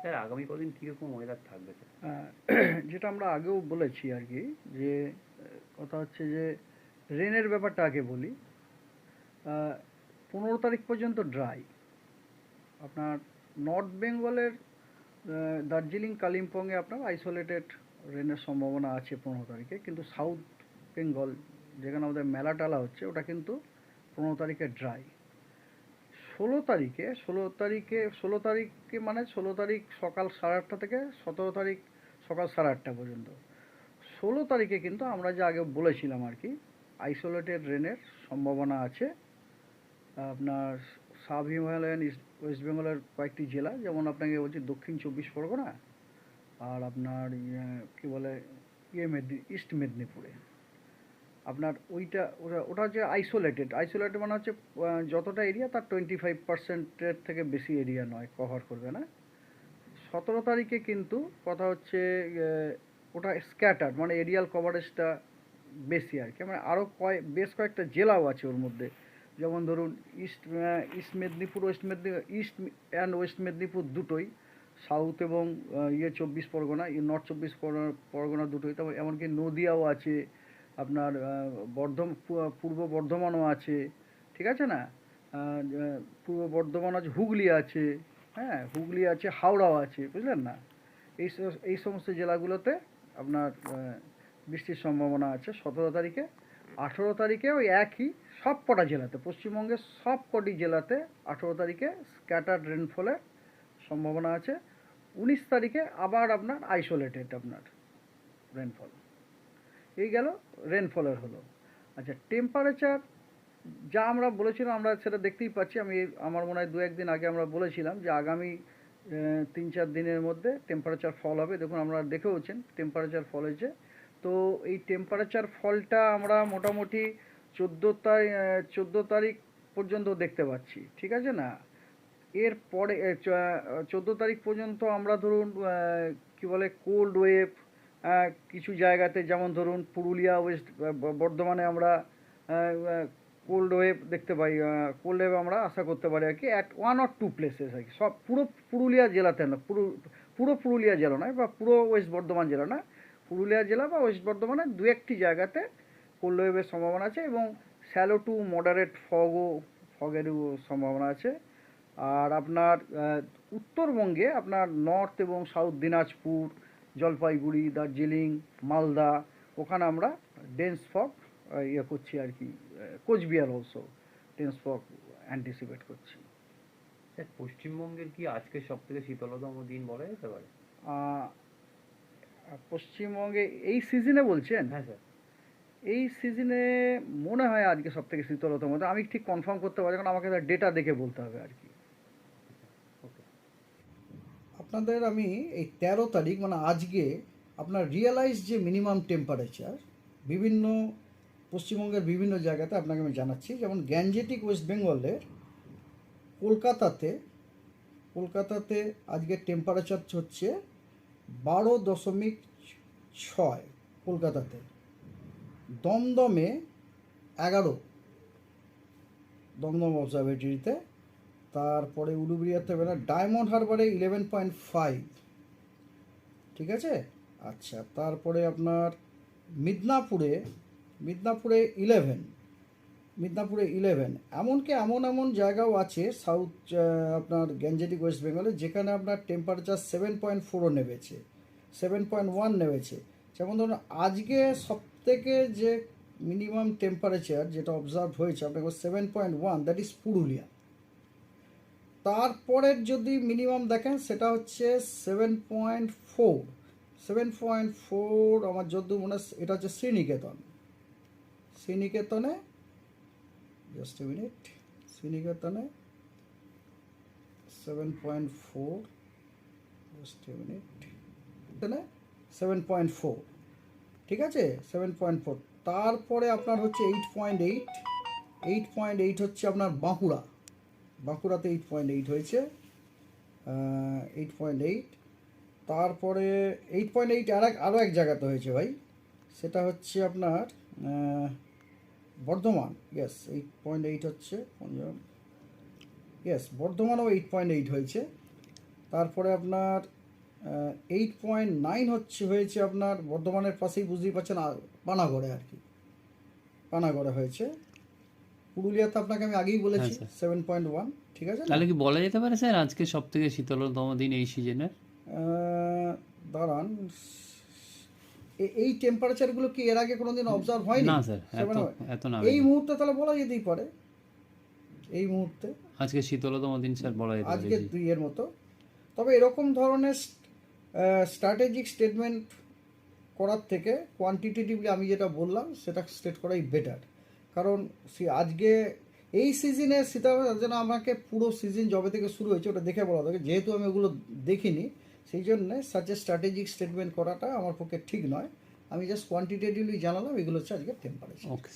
Sir, আগামী কদিন কীরকম ওয়েদার থাকবে স্যার? যেটা আমরা আগেও বলেছি আর কি, যে, কথা হচ্ছে যে রেনের ব্যাপারটা আগে বলি। পনেরো তারিখ পর্যন্ত ড্রাই আপনার নর্থ বেঙ্গলের দার্জিলিং, কালিম্পংয়ে আপনার আইসোলেটেড রেনের সম্ভাবনা আছে পনেরো তারিখে, কিন্তু সাউথ বেঙ্গল যেখানে আমাদের মেলা টালা হচ্ছে, ওটা কিন্তু পনেরো তারিখে ড্রাই ষোলো তারিখে ষোলো তারিখে ষোলো তারিখে মানে ষোলো তারিখ সকাল সাড়ে আটটা থেকে সতেরো তারিখ সকাল সাড়ে আটটা পর্যন্ত। ষোলো তারিখে কিন্তু আমরা যে আগে বলেছিলাম আর কি আইসোলেটেড রেনের সম্ভাবনা আছে। আপনার সাব হিমালয়ান ওয়েস্ট বেঙ্গলের কয়েকটি জেলা যেমন আপনাকে বলছি দক্ষিণ চব্বিশ পরগনা আর আপনার ইয়ে, কী বলে ইয়ে মেদিনী ইস্ট মেদিনীপুরে আপনার ওইটা, ওটা ওটা হচ্ছে আইসোলেটেড আইসোলেটেড মানে হচ্ছে যতটা এরিয়া তার টোয়েন্টি ফাইভ পার্সেন্টের থেকে বেশি এরিয়া নয় কভার করবে না। সতেরো তারিখে কিন্তু কথা হচ্ছে ওটা স্ক্যাটার মানে এরিয়াল কভারেজটা বেশি আর কি। মানে আরও কয়, বেশ কয়েকটা জেলাও আছে ওর মধ্যে। যেমন ধরুন, east east Medinipur, west Medinipur, east and west Medinipur দুটোই। সাউথ এবং ইয়ে চব্বিশ পরগনা নর্থ চব্বিশ পরগনা দুটোই। তারপর এমনকি নদিয়াও আছে আপনার বর্ধম পূর্ব বর্ধমানও আছে, ঠিক আছে না? পূর্ব বর্ধমান আছে, হুগলি আছে হ্যাঁ? হুগলি আছে, হাওড়াও আছে, বুঝলেন না? এই এই সমস্ত জেলাগুলোতে আপনার বৃষ্টির সম্ভাবনা আছে। সতেরো তারিখে, আঠেরো তারিখে ওই একই সব কটা জেলাতে, পশ্চিমবঙ্গের সব কটি জেলাতে আঠেরো তারিখে স্ক্যাটার্ড রেনফলের সম্ভাবনা আছে। উনিশ তারিখে আবার আপনার আইসোলেটেড আপনার রেনফল এই গেল রেনফলের হলো। আচ্ছা টেম্পারেচার যা আমরা বলেছিলাম, আমরা সেটা দেখতেই পাচ্ছি। আমি আমার মনে হয় দু একদিন আগে আমরা বলেছিলাম যে আগামী তিন চার দিনের মধ্যে টেম্পারেচার ফল হবে। দেখুন আমরা দেখেওছেন টেম্পারেচার ফল হয়েছে। তো এই টেম্পারেচার ফলটা আমরা মোটামুটি চোদ্দ তারিখ চোদ্দ তারিখ পর্যন্ত দেখতে পাচ্ছি। ঠিক আছে না? এর পরে চোদ্দ তারিখ পর্যন্ত আমরা ধরুন কি বলে কোল্ড ওয়েভ কিছু জায়গাতে, যেমন ধরুন পুরুলিয়া, ওয়েস্ট বর্ধমানে আমরা কোল্ড ওয়েভ দেখতে পাই কোল্ড ওয়েভ আমরা আশা করতে পারি আর কি at one or two places আর কি। সব পুরো পুরুলিয়া জেলাতে না, পুরো পুরো পুরুলিয়া জেলা নয় বা পুরো ওয়েস্ট বর্ধমান জেলা না, পুরুলিয়া জেলা বা ওয়েস্ট বর্ধমানের দু একটি জায়গাতে কোল্ড ওয়েভের সম্ভাবনা আছে এবং স্যালো টু মডারেট ফগও ফগেরও সম্ভাবনা আছে। আর আপনার উত্তরবঙ্গে আপনার নর্থ এবং সাউথ দিনাজপুর জলপাইগুড়ি দার্জিলিং মালদা ওখানে আমরা ডেন্স ফগ ইয়ে করছি আর কি Cooch Behar also dense fog anticipate করছি। স্যার পশ্চিমবঙ্গের কি আজকে সব থেকে শীতলতম দিন বলা যেতে পারে? পশ্চিমবঙ্গে এই সিজনে বলছেন? হ্যাঁ স্যার। এই সিজনে মনে হয় আজকে সব থেকে শীতলতম আমি ঠিক কনফার্ম করতে পারি কারণ আমাকে ডেটা দেখে বলতে হবে আর কি। আপনাদের আমি এই তেরো তারিখ মানে আজকে আপনার রিয়েলাইজ যে মিনিমাম টেম্পারেচার বিভিন্ন পশ্চিমবঙ্গের বিভিন্ন জায়গাতে আপনাকে আমি জানাচ্ছি, যেমন গ্যাঞ্জেটিক ওয়েস্ট বেঙ্গলের কলকাতাতে কলকাতাতে আজকে টেম্পারেচার হচ্ছে বারো দশমিক ছয় কলকাতাতে, দমদমে এগারো, দমদম অবজারভেটরিতে তারপরে উলুবেড়িয়াতে হবে না। ডায়মন্ড হারবারে ইলেভেন পয়েন্ট ফাইভ ঠিক আছে? আচ্ছা তারপরে আপনার মিদনাপুরে মিদনাপুরে ইলেভেন মিদনাপুরে ইলেভেন এমনকি এমন এমন জায়গাও আছে সাউথ আপনার গ্যাঞ্জেটিক ওয়েস্ট বেঙ্গলে যেখানে আপনার টেম্পারেচার সেভেন পয়েন্ট ফোরও নেমেছে। সেভেন পয়েন্ট ওয়ান নেমেছে। যেমন ধরুন, আজকে সবথেকে যে মিনিমাম টেম্পারেচার যেটা অবজার্ভ হয়েছে, আপনাকে seven point one that is Purulia. তারপরের যদি মিনিমাম দেখেন, সেটা হচ্ছে seven point four seven point four আমার যদ্দূর মনে এটা হচ্ছে শ্রীনিকেতন। শ্রীনিকেতনে just a minute শ্রীনিকেতনে seven point four just a minute seven point four ঠিক আছে? সেভেন পয়েন্ট ফোর তারপরে আপনার হচ্ছে eight point eight eight point eight হচ্ছে আপনার বাঁকুড়া। বাঁকুড়াতে এইট পয়েন্ট এইট হয়েছে এইট পয়েন্ট এইট তারপরে এইট পয়েন্ট এইট আর এক আরও এক জায়গাতে হয়েছে ভাই, সেটা হচ্ছে আপনার Bardhaman. Yes eight point eight হচ্ছে ইয়েস বর্ধমানও এইট পয়েন্ট এইট হয়েছে। তারপরে আপনার এইট পয়েন্ট নাইন হচ্ছে, হয়েছে আপনার বর্ধমানের পাশেই বুঝতেই পারছেন পানাগড়ে আর কি। পানাগড়ে হয়েছে। পুরুলিয়াতে আপনাকে আমি আগেই বলেছি সেভেন পয়েন্ট ওয়ান ঠিক আছে? তাহলে কি বলা যেতে পারে স্যার আজকে সব থেকে শীতলতম দিন এই সিজনের? আহ, দাঁড়ান এই টেম্পারেচারগুলো কি এর আগে কোনোদিন অবজার্ভ হয়নি? না স্যার এত না এই মুহূর্তে তাহলে বলা যেতেই পারে। এই মুহূর্তে। আজকে শীতলতম দিন স্যার বলা যেতে পারে আজকে দুই এর মতো। তবে এরকম ধরনের স্ট্র্যাটেজিক স্টেটমেন্ট করার থেকে কোয়ান্টিটেটিভলি আমি যেটা বললাম সেটা স্টেট করাই বেটার কারণ সে আজকে এই সিজনে সীতারাম যেন আমাকে পুরো সিজন জবে থেকে শুরু হয়েছে ওটা দেখে বলা থাকে যেহেতু আমি ওগুলো দেখিনি, সেই জন্যে সাচে স্ট্র্যাটেজিক স্টেটমেন্ট করাটা আমার পক্ষে ঠিক নয়। আমি জাস্ট কোয়ান্টিটেটিভলি জানালাম, এগুলো হচ্ছে আজকে টেম্পারেচার ওকে